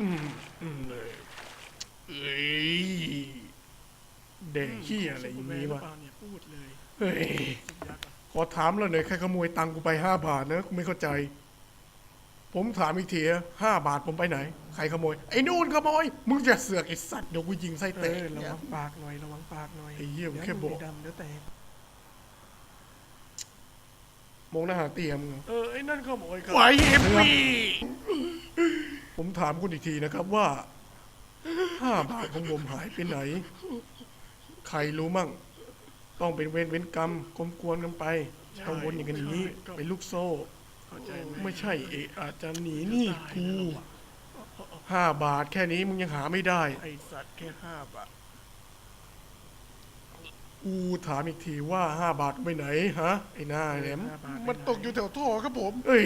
อืมอืมเลยเอ้ยเด็กขี้อะไรอย่างนี้วะเปล่าเนี่ยพูดเลยเฮ้ยสุดยักษ์อะขอถามแล้วหน่อยใครขโมยตังค์กูไปห้าบาทนะกูไม่เข้าใจ ผมถามอีกทีห้าบาทผมไปไหน ใครขโมย ไอ้นู่นขโมย มึงจะเสือกไอ้สัตว์เดี๋ยวกูยิงไส้เอเตะอระวังปากหน่อยระวังปากหน่อยไอ้เหี้ยดี๋วแค่บอกดำเดี๋ยวแตกมองหน้าหาเตียมงเออไอ้นั่นขโมยครับไหวเอ็มวีผม ถามคุณอีกทีนะครับว่าห้าบาทของผมหายไปไหน ใครรู้มั่ง ต้องเป็นเวรเว้นกรรมกลมกวนกันไปต้องวนอย่างกันนี้ เป็นลูกโซ่ไมไม่ใช่เอะอาจจะหนีหนี่กูห้าบาทแค่นี้มึงยังหาไม่ได้ ไอสัตว์แค่ห้าบาท กูถามอีกทีว่าห้าบาทไปไหนฮะไอ้หน้าแหลมห้าบาทมันตกอยู่แถวท่อครับผมเอ้ย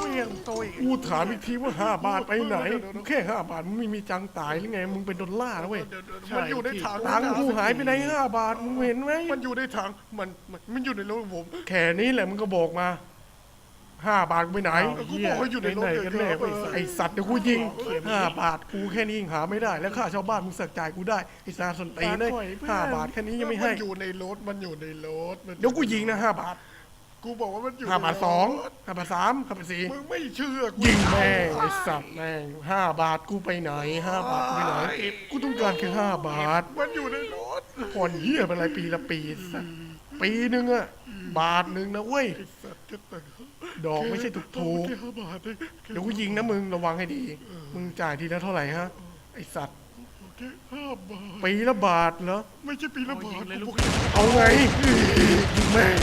เมี่ยงโตอีกกูถามอีกทีว่าห้าบาทไปไหนกูแค่ห้าบาทมึงไม่มีจังตายหรือไงมึงเป็นดอลลาร์นะเว้ยเดี๋ยวเดี๋ยวมันอยู่ในถังตังค์กูหายไปไหนห้าบาทมึงเห็นไหมมันอยู่ในถังมันมันมันอยู่ในรถผม แค่นี้แหละมึงก็บอกมา ห้าบาทกูไปไหนเอากูบอกว่าอยู่ในรถไหนกันแน่เดี๋ยวไอ้ไอ้สัตว์เดี๋ยวกูยิงห้าบาทกูแค่นี้ยังหาไม่ได้ แล้วค่าชาวบ้านมึงเสกจ่ายกูได้ไอ้สารสนตีนเลยห้าบาทแค่นี้ยังไม่ให้นอยู่ในรถมันอยู่ในรถมันเดี๋ยวกูยิงนะห้าบาทกูบอกว่ามันอยู่ห้าบาทในรถสองห้าบาทสามห้าบาทสี่มึงไม่เชื่อกูยิงแม่งไอ้สัตว์แม่งห้าบาทกูไปไหนห้าบาทกูไปไหนกูต้องการแค่ห้าบาทมันอยู่ในรถผ่อนเหี้ยเป็นไรปีละปีสัตว์ปีหนึ่งอะบาทหนึ่งนะเว้ย ดอกไม่ใช่ถูกถูกแค่ห้าบาทเองเดี๋ยวกูยิงนะมึงระวังให้ดี มึงจ่ายทีละเท่าไหร่ฮะ ไอสัตว์แค่ห้าบาทปีละบาทเหรอ ไม่ใช่ปีละบาทเลยกูลูบกอกเอาไงยิงแม่ง